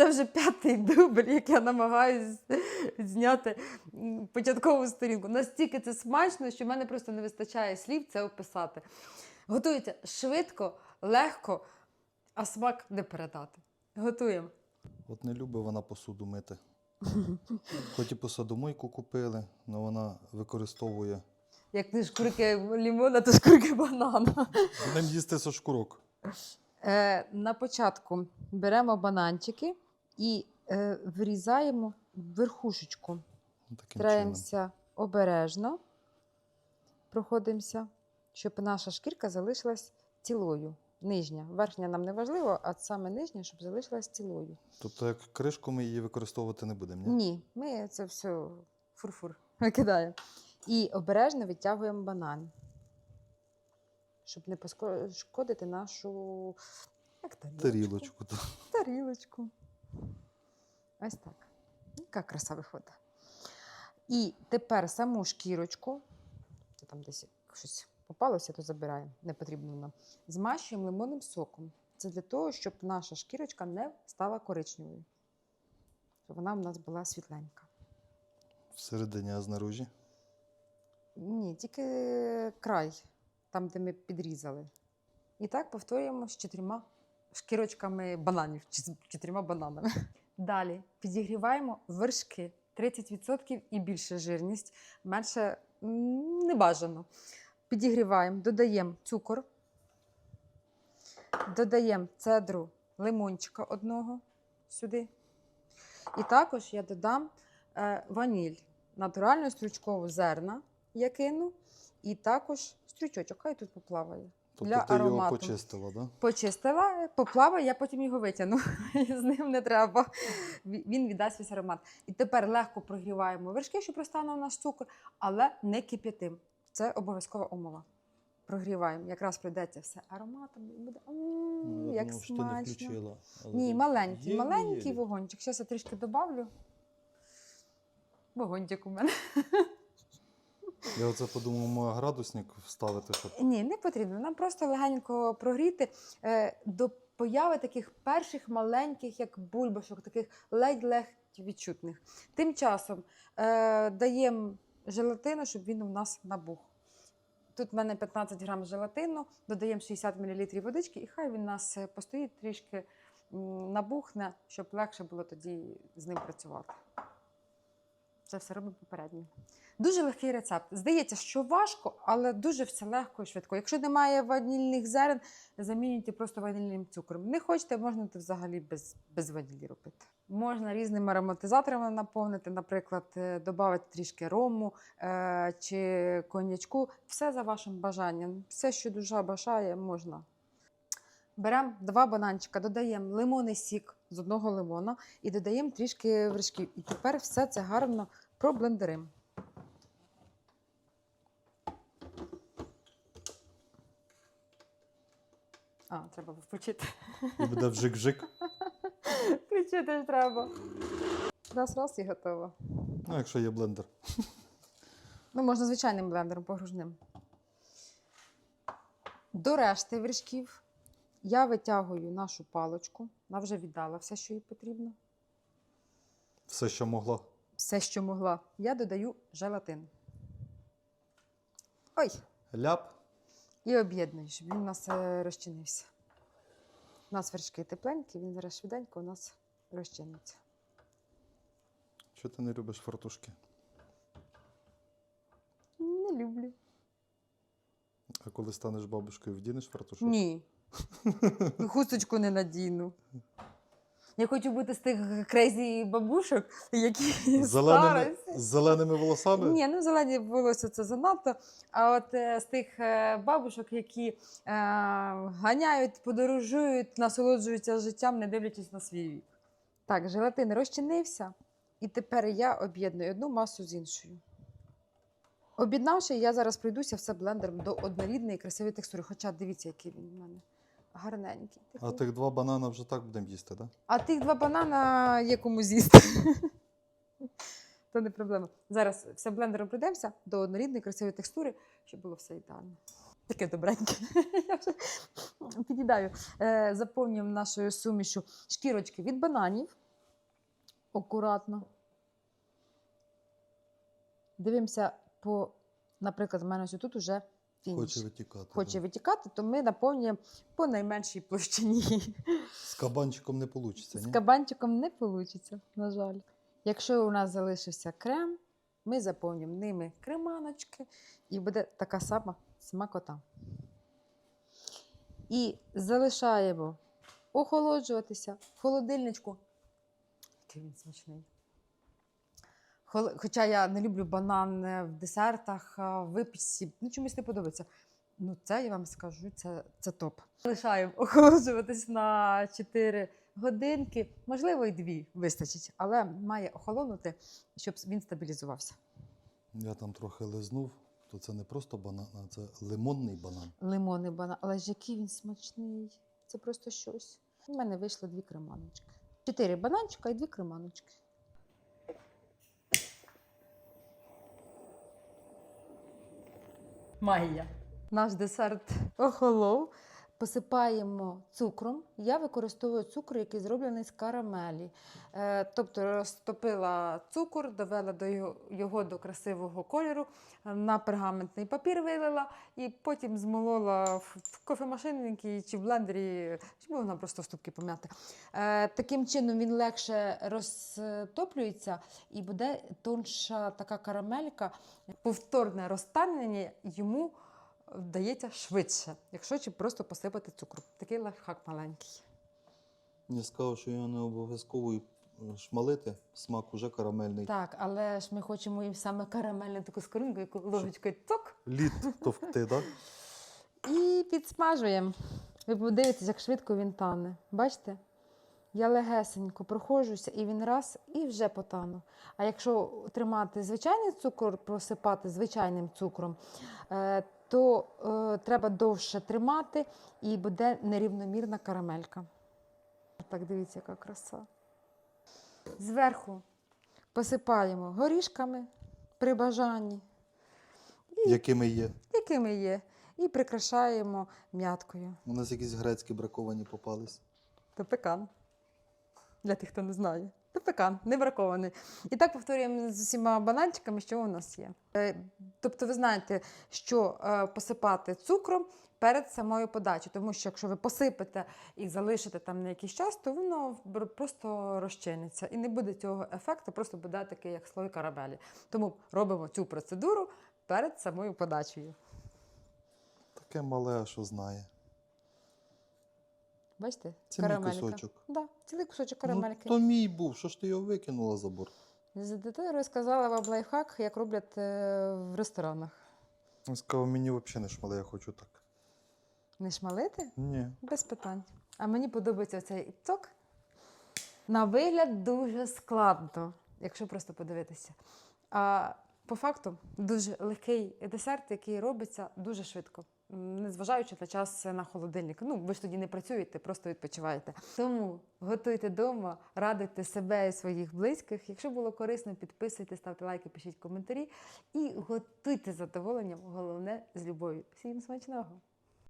Це вже п'ятий дубль, як я намагаюся зняти початкову сторінку. Настільки це смачно, що в мене просто не вистачає слів це описати. Готується швидко, легко, а смак не передати. Готуємо. От не любить вона посуду мити. Хоч і посудомийку купили, але вона використовує. Як не шкурки лімона, то шкурки банана. Будемо їсти со шкурок. Е, на початку беремо бананчики і е, вирізаємо верхушечку. Таким чином. Стараємося обережно, проходимося, щоб наша шкірка залишилась цілою. Нижня. Верхня нам не важливо, а саме нижня, щоб залишилась цілою. Тобто, як кришку ми її використовувати не будемо, ні? Ні, ми це все фурфур викидаємо. І обережно відтягуємо банан, щоб не пошкодити нашу як тарілочку. Тарілочку. тарілочку. Ось так. Яка краса виходить. І тепер саму шкірочку, це там десь щось попалося, то забираємо, не потрібно нам. Змащуємо лимонним соком. Це для того, щоб наша шкірочка не стала коричневою. Щоб вона в нас була світленька. Всередині, а знаружі. Ні, тільки край, там, де ми підрізали. І так повторюємо з чотирма шкірочками бананів, чи з чотирма бананами. Далі підігріваємо вершки 30% і більше жирність, менше не бажано. Підігріваємо, додаємо цукор, додаємо цедру лимончика одного сюди. І також я додам е, ваніль, натуральну стручкову зерна я кину, і також стручочок, хай тут поплаває. Тобто Для ти його аромату. почистила, да? Почистила, поплаває, я потім його витягну. З ним не треба. Він віддасть весь аромат. І тепер легко прогріваємо вершки, щоб розтанув наш цукор, але не кип'ятим. Це обов'язкова умова. Прогріваємо. Якраз прийдеться все ароматом і буде м, Ну, як думав, що ти не смачно. включила. Ні, маленький, маленький вогончик. Зараз я трішки добавлю. Вогончик у мене. Я оце подумав, може градусник вставити, щоб Ні, не потрібно. Нам просто легенько прогріти е, до появи таких перших маленьких, як бульбашок, таких ледь-ледь відчутних. Тим часом е, даємо желатину, щоб він у нас набух. Тут в мене 15 грам желатину, додаємо 60 мл водички, і хай він у нас е, постоїть трішки набухне, щоб легше було тоді з ним працювати. Це все робимо попередньо. Дуже легкий рецепт. Здається, що важко, але дуже все легко і швидко. Якщо немає ванільних зерен, замінюйте просто ванільним цукром. Не хочете, можна це взагалі без, без ванілі робити. Можна різними ароматизаторами наповнити, наприклад, додати трішки рому е, чи коньячку. Все за вашим бажанням. Все, що душа бажає, можна. Беремо два бананчика, додаємо лимонний сік з одного лимона і додаємо трішки вершків. І тепер все це гарно проблендеримо. А, треба включити. буде вжик-вжик. Включити ж треба. Раз, раз і готово. Ну, якщо є блендер. Ну, можна звичайним блендером погружним. До решти вершків я витягую нашу палочку. Вона вже віддала все, що їй потрібно. Все, що могла. Все, що могла. Я додаю желатин. Ой, Ляп. і об'єдную, щоб він у нас е, розчинився. У нас вершки тепленькі, він зараз швиденько у нас розчиниться. Чого ти не любиш фартушки? Не люблю. А коли станеш бабушкою, вдінеш фартушок? Ні. Хусточку не надіну. Я хочу бути з тих крейзі бабушок, які зеленими, з зеленими волосами? Ні, ну зелені волосся це занадто. А от е, з тих е, бабушок, які е, ганяють, подорожують, насолоджуються життям, не дивлячись на свій вік. Так, желатин розчинився, і тепер я об'єдную одну масу з іншою. Об'єднавши, я зараз пройдуся все блендером до однорідної красивої текстури. Хоча дивіться, який він у мене гарненький. А тих два банана вже так будемо їсти, так? А тих два банана є кому з'їсти. То не проблема. Зараз все блендером пройдемося до однорідної красивої текстури, щоб було все ідеально. Таке добреньке. Я вже під'їдаю. Е, Заповнюємо нашою сумішю шкірочки від бананів. акуратно. Дивимося по, наприклад, в мене ось тут уже. Хоче витікати. Хоче да. витікати, то ми наповнюємо по найменшій площині. З кабанчиком не вийде, З ні? кабанчиком не вийде, на жаль. Якщо у нас залишився крем, ми заповнюємо ними креманочки, і буде така сама смакота. І залишаємо охолоджуватися в холодильничку. Який він смачний. Хоча я не люблю банан в десертах, в випічці, ну чомусь не подобається. Ну, це я вам скажу, це, це топ. Залишаємо охолоджуватись на 4 годинки, можливо, і 2 вистачить, але має охолонути, щоб він стабілізувався. Я там трохи лизнув, то це не просто банан, а це лимонний банан. Лимонний банан, але ж який він смачний. Це просто щось. У мене вийшло дві креманочки. Чотири бананчика і дві креманочки. Магія. Наш десерт охолов. Посипаємо цукром. Я використовую цукор, який зроблений з карамелі. Е, тобто розтопила цукор, довела до його, його до красивого кольору, е, на пергаментний папір вилила і потім змолола в, кофемашинниці чи в блендері, чи можна просто ступки пом'яти. Е, таким чином він легше розтоплюється і буде тонша така карамелька. Повторне розтанення йому вдається швидше, якщо чи просто посипати цукру. Такий лайфхак маленький. Я сказав, що його не обов'язково е, шмалити, смак уже карамельний. Так, але ж ми хочемо їм саме карамельну таку скоринку, яку ложечкою цок, Лід товкти, так? і підсмажуємо. Ви подивитесь, як швидко він тане. Бачите? Я легесенько проходжуся, і він раз і вже потану. А якщо тримати звичайний цукор, просипати звичайним цукром, е, то е, треба довше тримати і буде нерівномірна карамелька. Так, дивіться, яка краса. Зверху посипаємо горішками при бажанні, Якими є. якими є, і прикрашаємо м'яткою. У нас якісь грецькі браковані попались. То пекан. Для тих, хто не знає. То пекан, не бракований. І так повторюємо з усіма бананчиками, що у нас є. Е, Тобто, ви знаєте, що е, посипати цукром перед самою подачею, тому що якщо ви посипете і залишите там на якийсь час, то воно просто розчиниться. І не буде цього ефекту, просто буде такий, як слой карамелі. Тому робимо цю процедуру перед самою подачею. Таке мале, що знає. Бачите? Мій Карамелька. кусочок. Да, цілий кусочок Ну, карамельки. то мій був, що ж ти його викинула за борт? З дитиною розказала вам лайфхак, як роблять е, в ресторанах. Він сказав, мені взагалі не шмале, я хочу так. Не шмалити? Ні. Без питань. А мені подобається цей цок. На вигляд дуже складно, якщо просто подивитися. А по факту дуже легкий десерт, який робиться дуже швидко, незважаючи на час на холодильник. Ну, ви ж тоді не працюєте, просто відпочиваєте. Тому готуйте вдома, радуйте себе і своїх близьких. Якщо було корисно, підписуйтесь, ставте лайки, пишіть коментарі і готуйте задоволенням. Головне з любов'ю. Всім смачного!